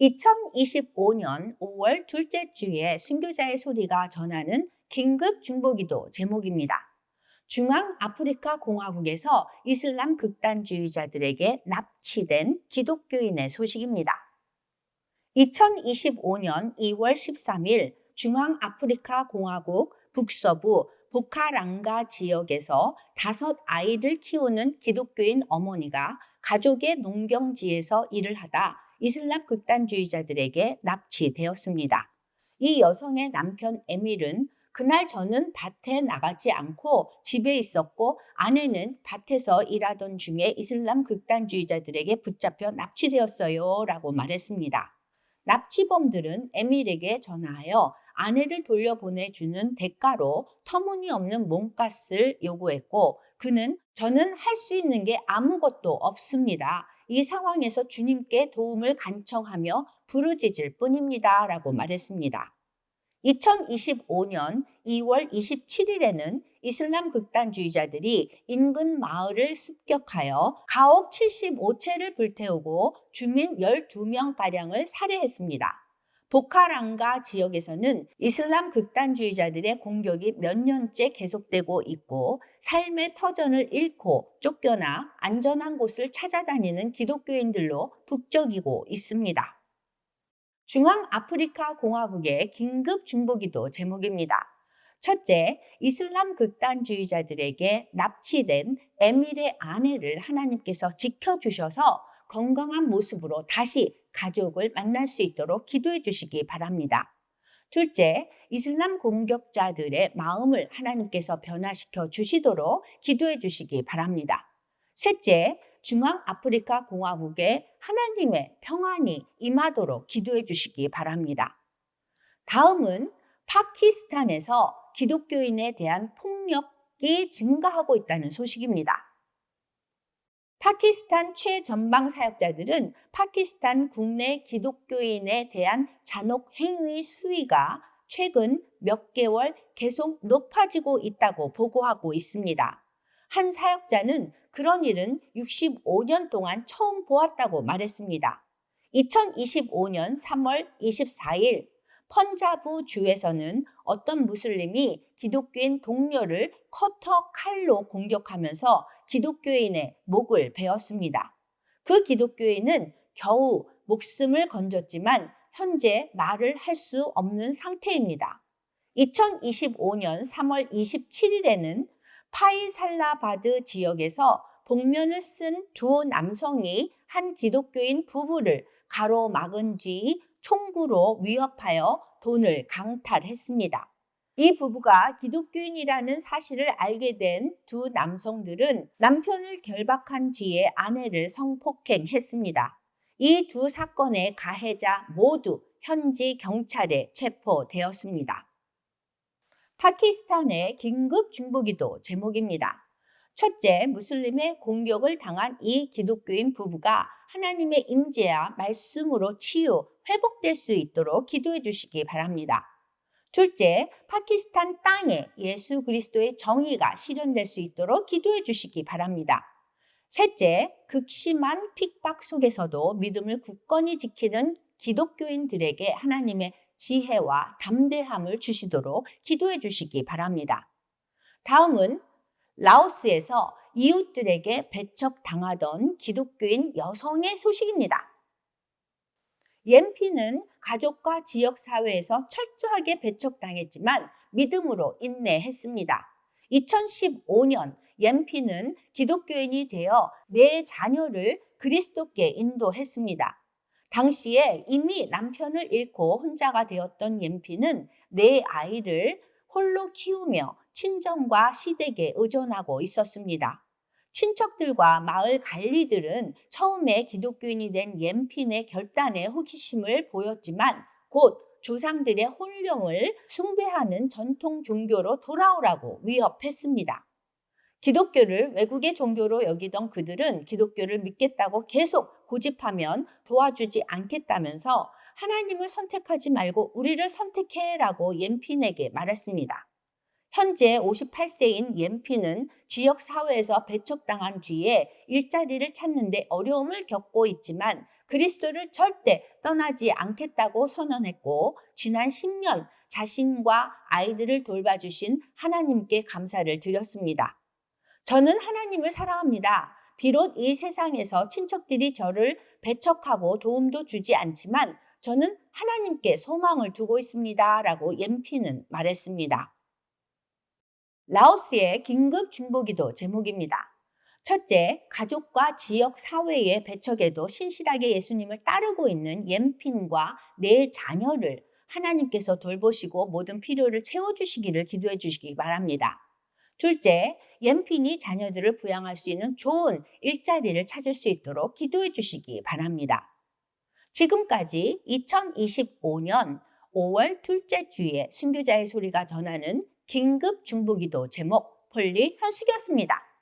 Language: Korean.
2025년 5월 둘째 주에 순교자의 소리가 전하는 긴급 중보기도 제목입니다. 중앙 아프리카 공화국에서 이슬람 극단주의자들에게 납치된 기독교인의 소식입니다. 2025년 2월 13일 중앙 아프리카 공화국 북서부 보카랑가 지역에서 다섯 아이를 키우는 기독교인 어머니가 가족의 농경지에서 일을 하다 이슬람 극단주의자들에게 납치되었습니다. 이 여성의 남편 에밀은 그날 저는 밭에 나가지 않고 집에 있었고 아내는 밭에서 일하던 중에 이슬람 극단주의자들에게 붙잡혀 납치되었어요. 라고 말했습니다. 납치범들은 에밀에게 전화하여 아내를 돌려보내주는 대가로 터무니없는 몸값을 요구했고 그는 저는 할 수 있는 게 아무것도 없습니다. 이 상황에서 주님께 도움을 간청하며 부르짖을 뿐입니다. 라고 말했습니다. 2025년 2월 27일에는 이슬람 극단주의자들이 인근 마을을 습격하여 가옥 75채를 불태우고 주민 12명가량을 살해했습니다. 보카랑가 지역에서는 이슬람 극단주의자들의 공격이 몇 년째 계속되고 있고 삶의 터전을 잃고 쫓겨나 안전한 곳을 찾아다니는 기독교인들로 북적이고 있습니다. 중앙 아프리카 공화국의 긴급 중보기도 제목입니다. 첫째, 이슬람 극단주의자들에게 납치된 에밀의 아내를 하나님께서 지켜주셔서 건강한 모습으로 다시 가족을 만날 수 있도록 기도해 주시기 바랍니다. 둘째, 이슬람 공격자들의 마음을 하나님께서 변화시켜 주시도록 기도해 주시기 바랍니다. 셋째, 중앙 아프리카 공화국에 하나님의 평안이 임하도록 기도해 주시기 바랍니다. 다음은 파키스탄에서 기독교인에 대한 폭력이 증가하고 있다는 소식입니다. 파키스탄 최전방 사역자들은 파키스탄 국내 기독교인에 대한 잔혹 행위 수위가 최근 몇 개월 계속 높아지고 있다고 보고하고 있습니다. 한 사역자는 그런 일은 65년 동안 처음 보았다고 말했습니다. 2025년 3월 24일 펀자부 주에서는 어떤 무슬림이 기독교인 동료를 커터 칼로 공격하면서 기독교인의 목을 베었습니다. 그 기독교인은 겨우 목숨을 건졌지만 현재 말을 할 수 없는 상태입니다. 2025년 3월 27일에는 파이살라바드 지역에서 복면을 쓴 두 남성이 한 기독교인 부부를 가로막은 뒤 총구로 위협하여 돈을 강탈했습니다. 이 부부가 기독교인이라는 사실을 알게 된 두 남성들은 남편을 결박한 뒤에 아내를 성폭행했습니다. 이 두 사건의 가해자 모두 현지 경찰에 체포되었습니다. 파키스탄의 긴급 중보기도 제목입니다. 첫째, 무슬림의 공격을 당한 이 기독교인 부부가 하나님의 임재와 말씀으로 치유, 회복될 수 있도록 기도해 주시기 바랍니다. 둘째, 파키스탄 땅에 예수 그리스도의 정의가 실현될 수 있도록 기도해 주시기 바랍니다. 셋째, 극심한 핍박 속에서도 믿음을 굳건히 지키는 기독교인들에게 하나님의 지혜와 담대함을 주시도록 기도해 주시기 바랍니다. 다음은 라오스에서 이웃들에게 배척당하던 기독교인 여성의 소식입니다. 옌피는 가족과 지역 사회에서 철저하게 배척당했지만 믿음으로 인내했습니다. 2015년 옌피는 기독교인이 되어 내 자녀를 그리스도께 인도했습니다. 당시에 이미 남편을 잃고 혼자가 되었던 옌피는 내 아이를 홀로 키우며 친정과 시댁에 의존하고 있었습니다. 친척들과 마을 관리들은 처음에 기독교인이 된 옌핀의 결단에 호기심을 보였지만 곧 조상들의 혼령을 숭배하는 전통 종교로 돌아오라고 위협했습니다. 기독교를 외국의 종교로 여기던 그들은 기독교를 믿겠다고 계속 고집하면 도와주지 않겠다면서 하나님을 선택하지 말고 우리를 선택해라고 옌핀에게 말했습니다. 현재 58세인 옌피는 지역 사회에서 배척당한 뒤에 일자리를 찾는데 어려움을 겪고 있지만 그리스도를 절대 떠나지 않겠다고 선언했고 지난 10년 자신과 아이들을 돌봐주신 하나님께 감사를 드렸습니다. 저는 하나님을 사랑합니다. 비록 이 세상에서 친척들이 저를 배척하고 도움도 주지 않지만 저는 하나님께 소망을 두고 있습니다. 라고 옌피는 말했습니다. 라오스의 긴급 중보기도 제목입니다. 첫째, 가족과 지역 사회의 배척에도 신실하게 예수님을 따르고 있는 옌핀과 내 자녀를 하나님께서 돌보시고 모든 필요를 채워주시기를 기도해 주시기 바랍니다. 둘째, 옌핀이 자녀들을 부양할 수 있는 좋은 일자리를 찾을 수 있도록 기도해 주시기 바랍니다. 지금까지 2025년 5월 둘째 주에 순교자의 소리가 전하는 긴급 중보기도 제목 폴리 현숙이었습니다.